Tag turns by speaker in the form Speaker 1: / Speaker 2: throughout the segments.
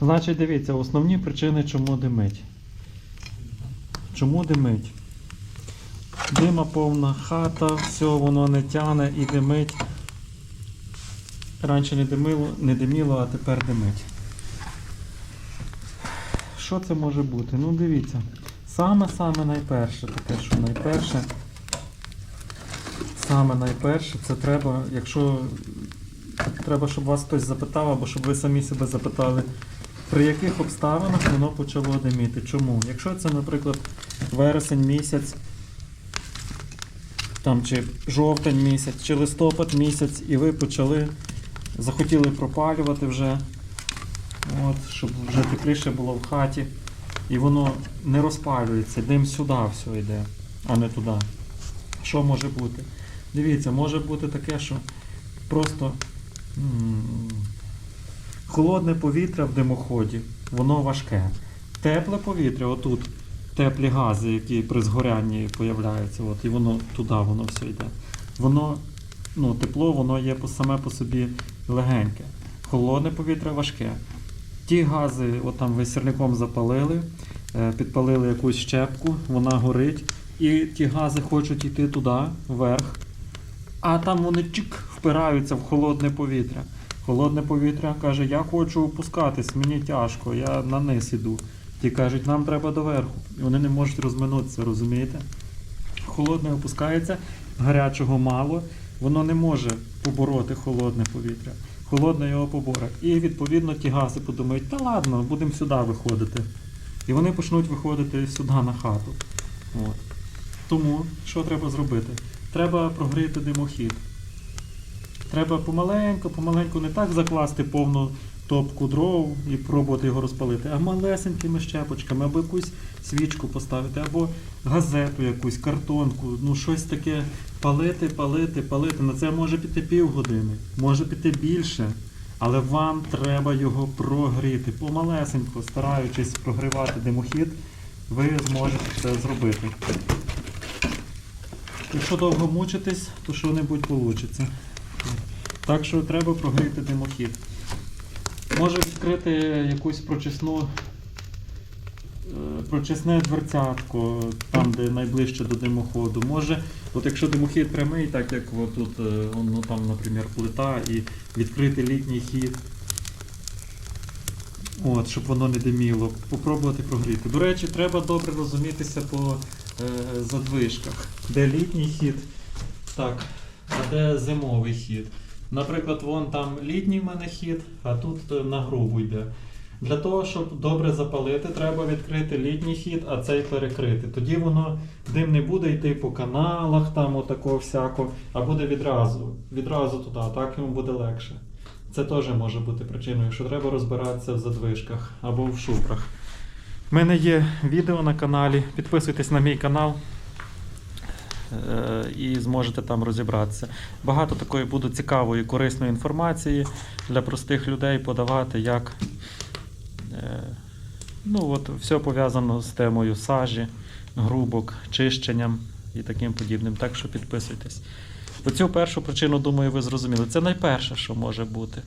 Speaker 1: Значить, дивіться, основні причини, чому димить. Чому димить? Дима повна хата, все воно не тяне і димить. Раніше не димило, не диміло, а тепер димить. Що це може бути? Ну дивіться. Саме-саме найперше, таке, що найперше. Саме найперше, це треба, якщо треба, щоб вас хтось запитав, або щоб ви самі себе запитали, при яких обставинах воно почало диміти. Чому? Якщо це, наприклад, вересень місяць, там, чи жовтень місяць, чи листопад місяць, і ви почали, захотіли пропалювати вже, от, щоб вже тепліше було в хаті, і воно не розпалюється, дим сюди все йде, а не туди. Що може бути? Дивіться, може бути таке, що просто холодне повітря в димоході, воно важке. Тепле повітря, отут теплі гази, які при згорянні появляються, от, і воно туди воно все йде. Воно, ну, тепло, воно є саме по собі легеньке. Холодне повітря важке. Ті гази, от там ви сірником запалили, е, підпалили якусь щепку, вона горить, і ті гази хочуть йти туди, вверх, а там вони чик впираються в холодне повітря. Холодне повітря каже, я хочу опускатись, мені тяжко, я на низ іду. Ті кажуть, нам треба доверху. І вони не можуть розминутися, розумієте? Холодне опускається, гарячого мало, воно не може побороти холодне повітря. Холодне його поборе. І відповідно ті гази подумають, та ладно, будемо сюди виходити. І вони почнуть виходити сюди на хату. От. Тому що треба зробити? Треба прогріти димохід. Треба помаленьку, помаленьку не так закласти повну топку дров і пробувати його розпалити, а малесенькими щепочками, або якусь свічку поставити, або газету якусь, картонку, ну щось таке палити, палити, палити. На це може піти півгодини, може піти більше. Але вам треба його прогріти. Помалесенько, стараючись прогрівати димохід, ви зможете це зробити. Якщо довго мучитись, то що-небудь вийде. Так що треба прогріти димохід. Може відкрити якусь прочисну, е, прочисне дверцятко, там, де найближче до димоходу. Може, от якщо димохід прямий, так як тут, е, ну, там, наприклад, плита, і відкрити літній хід. От, щоб воно не диміло, попробувати прогріти. До речі, треба добре розумітися по е, задвижках, де літній хід, так, де зимовий хід. Наприклад, вон там літній в мене хід, а тут е, на грубу йде. Для того, щоб добре запалити, треба відкрити літній хід, а цей перекрити. Тоді воно дим не буде йти по каналах, там отако всяко, а буде відразу. Відразу туди, так йому буде легше. Це теж може бути причиною, що треба розбиратися в задвижках або в шупрах. У мене є відео на каналі. Підписуйтесь на мій канал і зможете там розібратися. Багато такої буде цікавої, корисної інформації для простих людей подавати, як е, ну, от, все пов'язано з темою сажі, грубок, чищенням і таким подібним. Так що підписуйтесь. Оцю першу причину, думаю, ви зрозуміли. Це найперше, що може бути.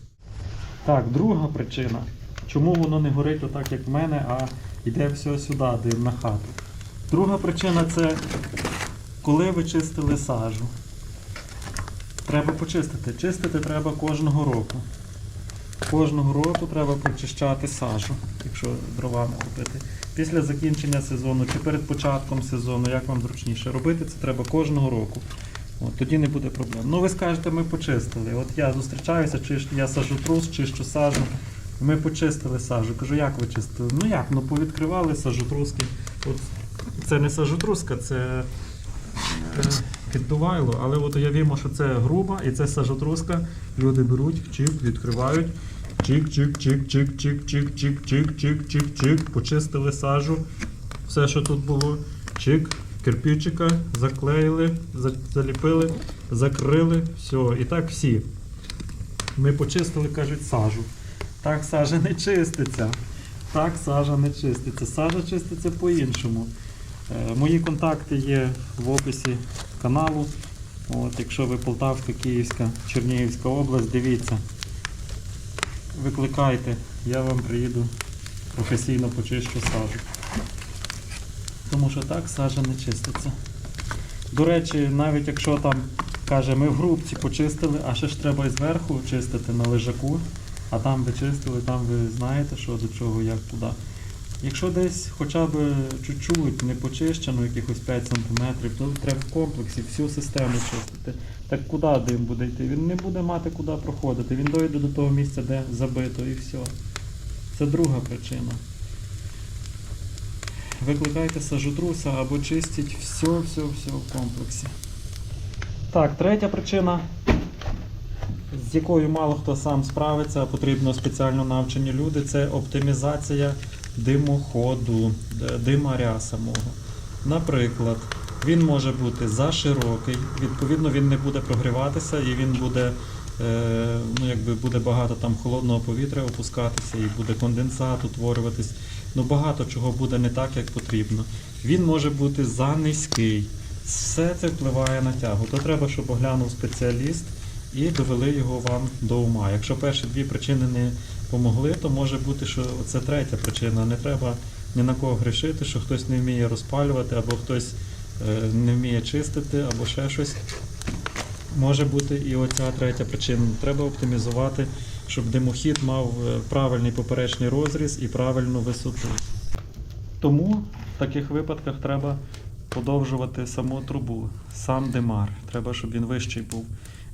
Speaker 1: Так, друга причина. Чому воно не горить отак, як в мене, а йде все сюди, дим на хату. Друга причина це коли ви чистили сажу. Треба почистити. Чистити треба кожного року. Кожного року треба прочищати сажу, якщо дровами купити. Після закінчення сезону чи перед початком сезону, як вам зручніше робити, це треба кожного року. От, тоді не буде проблем. Ну ви скажете, ми почистили. От я зустрічаюся, чищу, я сажу трус, чищу сажу. Ми почистили сажу. Кажу, як ви чистили? Ну як? Ну повідкривали сажотруски. От це не сажотруска, це е, піддувайло, але от уявімо, що це груба і це сажотруска. Люди беруть, чик, відкривають. Чик, чик, чик, чик, чик, чик, чик, чик, чик, чик, чик. Почистили сажу. Все, що тут було. Чик, кирпичика, заклеїли, заліпили, закрили, все. І так всі. Ми почистили, кажуть, сажу. Так сажа не чиститься. Так сажа не чиститься. Сажа чиститься по-іншому. Е, Мої контакти є в описі каналу. От, якщо ви Полтавська, Київська, Чернігівська область, дивіться. Викликайте, я вам приїду професійно почищу сажу. Тому що так сажа не чиститься. До речі, навіть якщо там каже, ми в грубці почистили, а ще ж треба і зверху чистити на лежаку, а там ви чистили, там ви знаєте, що до чого, як, куди. Якщо десь хоча б чуть-чуть не почищено, якихось 5 см, то треба в комплексі всю систему чистити. Так куди дим буде йти? Він не буде мати куди проходити. Він дойде до того місця, де забито, і все. Це друга причина. Викликайте сажотруса або чистіть все, все, все в комплексі. Так, третя причина, з якою мало хто сам справиться, а потрібно спеціально навчені люди, це оптимізація димоходу, димаря самого. Наприклад, він може бути заширокий, відповідно, він не буде прогріватися і він буде, е, ну, якби буде багато там холодного повітря опускатися і буде конденсат утворюватись. Ну, багато чого буде не так, як потрібно. Він може бути занизький. Все це впливає на тягу. То треба, щоб оглянув спеціаліст і довели його вам до ума. Якщо перші дві причини не помогли, то може бути, що це третя причина. Не треба ні на кого грішити, що хтось не вміє розпалювати, або хтось е, не вміє чистити, або ще щось. Може бути і оця третя причина. Треба оптимізувати, щоб димохід мав е, правильний поперечний розріз і правильну висоту. Тому в таких випадках треба подовжувати саму трубу, сам димар. Треба, щоб він вищий був.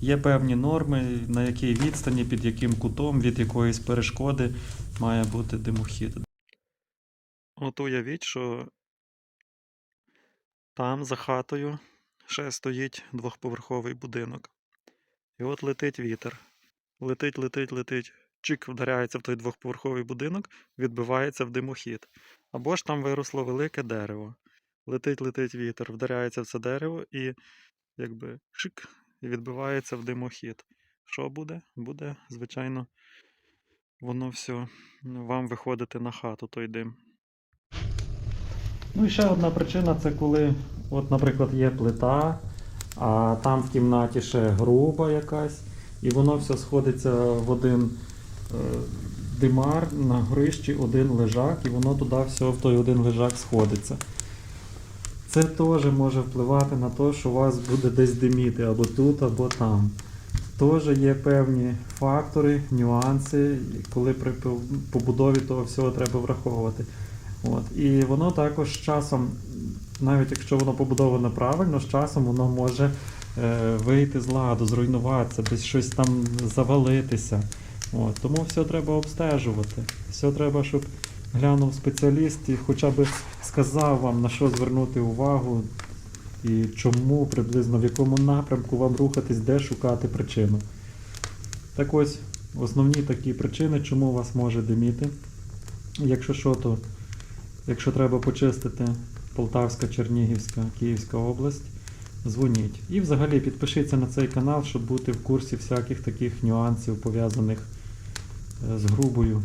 Speaker 1: Є певні норми, на якій відстані, під яким кутом, від якоїсь перешкоди має бути димохід. От уявіть, що там за хатою ще стоїть двохповерховий будинок. І от летить вітер. Летить, летить, летить. Чик вдаряється в той двохповерховий будинок, відбивається в димохід. Або ж там виросло велике дерево. Летить, летить вітер, вдаряється в це дерево і якби шик, відбивається в димохід. Що буде? Буде, звичайно, воно все вам виходити на хату, той дим. Ну і ще одна причина це коли, от, наприклад, є плита, а там в кімнаті ще груба якась, і воно все сходиться в один е, димар на горищі один лежак, і воно туди все в той один лежак сходиться. Це теж може впливати на те, що вас буде десь диміти або тут, або там. Теж є певні фактори, нюанси, коли при побудові того всього треба враховувати. От. І воно також з часом, навіть якщо воно побудоване правильно, з часом воно може е, вийти з ладу, зруйнуватися, десь щось там завалитися. От. Тому все треба обстежувати. Все треба, щоб глянув спеціаліст і хоча б сказав вам, на що звернути увагу і чому приблизно в якому напрямку вам рухатись, де шукати причину. Так ось, основні такі причини, чому вас може диміти. Якщо що, то якщо треба почистити Полтавська, Чернігівська, Київська область, дзвоніть. І взагалі підпишіться на цей канал, щоб бути в курсі всяких таких нюансів, пов'язаних е, з грубою